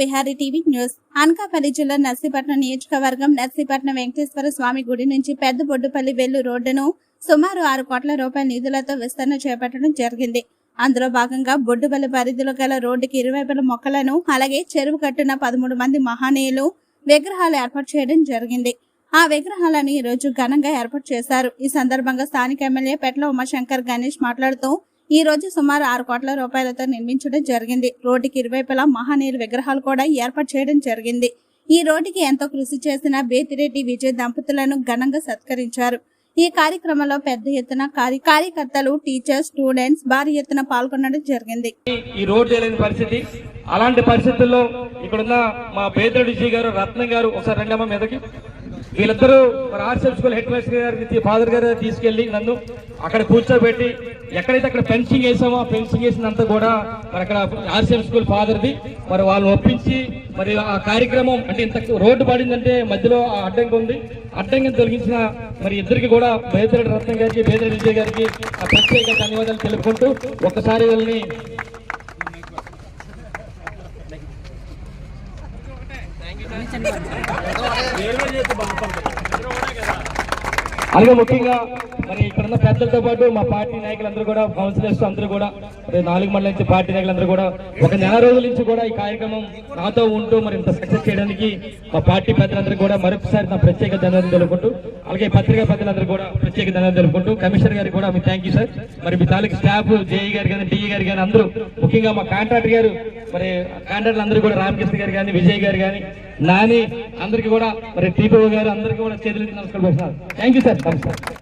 Vihari TV news. Anakapalli జిల్లా నర్సీపట్నం నియోజకవర్గం నర్సీపట్నం వెంకటేశ్వర స్వామి గుడి నుంచి పెద్ద బొడ్డుపల్లి వెల్లు రోడ్డును సుమారు ఆరు కోట్ల రూపాయల నిధులతో విస్తరణ చేపట్టడం జరిగింది. అందులో భాగంగా బొడ్డుపల్లి పరిధిలో గల రోడ్డుకి ఇరువైపుల మొక్కలను అలాగే చెరువు కట్టున పదమూడు మంది మహానీయులు విగ్రహాలు ఏర్పాటు చేయడం జరిగింది. ఆ విగ్రహాలను ఈ రోజు ఘనంగా ఏర్పాటు చేశారు. ఈ సందర్భంగా స్థానిక ఎమ్మెల్యే పెట్ల ఉమాశంకర్ గణేష్ మాట్లాడుతూ ఈ రోజు సుమారు ఆరు కోట్ల రూపాయలతో నిర్మించడం జరిగింది. రోడ్డుకి ఇరువైపులా మహానీయుల విగ్రహాలు కూడా ఏర్పాటు చేయడం జరిగింది. ఈ రోడ్డుకి ఎంతో కృషి చేసిన బేతిరెడ్డి విజయ్ దంపతులను ఘనంగా సత్కరించారు. ఈ కార్యక్రమంలో పెద్ద ఎత్తున కార్య- కార్యకర్తలు టీచర్స్ స్టూడెంట్స్ భారీ ఎత్తున పాల్గొనడం జరిగింది. ఈ రోడ్డు లేని పరిస్థితి. అలాంటి పరిస్థితుల్లో ఇక్కడున్న మా బేతిరెడ్డి గారు రత్నం గారు ఒకసారి రెండమ్మ మీదకి. వీళ్ళిద్దరూ ఆర్సెల్ స్కూల్ హెడ్ మాస్టర్ గారికి ఫాదర్ గారు తీసుకెళ్ళి నన్ను అక్కడ కూర్చోబెట్టి ఎక్కడైతే అక్కడ ఫెన్సింగ్ వేసామో ఆ ఫెన్సింగ్ వేసినంత కూడా మరి అక్కడ ఆర్సీఎం స్కూల్ ఫాదర్ది మరి వాళ్ళు ఒప్పించి మరి ఆ కార్యక్రమం అంటే ఇంత రోడ్డు పడిందంటే మధ్యలో ఆ అడ్డంకి ఉంది. అడ్డంకిని తొలగించిన మరి ఇద్దరికి కూడా బేదరెడ్డి రత్నం గారికి బేదరెడ్డి విజయ్ గారికి ఆ ప్రత్యేక ధన్యవాదాలు తెలుపుకుంటూ ఒక్కసారి వీళ్ళని అలాగే ముఖ్యంగా మరి ఇక్కడున్న పెద్దలతో పాటు మా పార్టీ నాయకులందరూ కూడా కౌన్సిలర్స్ అందరూ కూడా నాలుగు మండల నుంచి పార్టీ నాయకులందరూ కూడా ఒక నెల రోజుల నుంచి కూడా ఈ కార్యక్రమం నాతో ఉంటూ మరి ఇంత సక్సెస్ చేయడానికి మా పార్టీ పెద్దలందరూ కూడా మరొకసారి నా ప్రత్యేక ధన్యవాదాలు తెలుపుకుంటూ అలాగే పత్రికా ప్రజలందరూ కూడా ప్రత్యేక ధన్యవాదాలు తెలుపుకుంటూ కమిషనర్ గారికి కూడా మీ థ్యాంక్ యూ సార్ మరి మీ తాలూకు స్టాఫ్ జేఈ గారు కానీ డిఈ గారు కానీ అందరూ ముఖ్యంగా మా కాంట్రాక్టర్ గారు మరి కాంట్రాక్టర్ అందరూ కూడా రామకృష్ణ గారు కానీ విజయ్ గారు కానీ నాని అందరికీ కూడా మరి టీపీఓ గారు అందరికీ కూడా చేతులు నమస్కారం థ్యాంక్ యూ సార్ నమస్కారం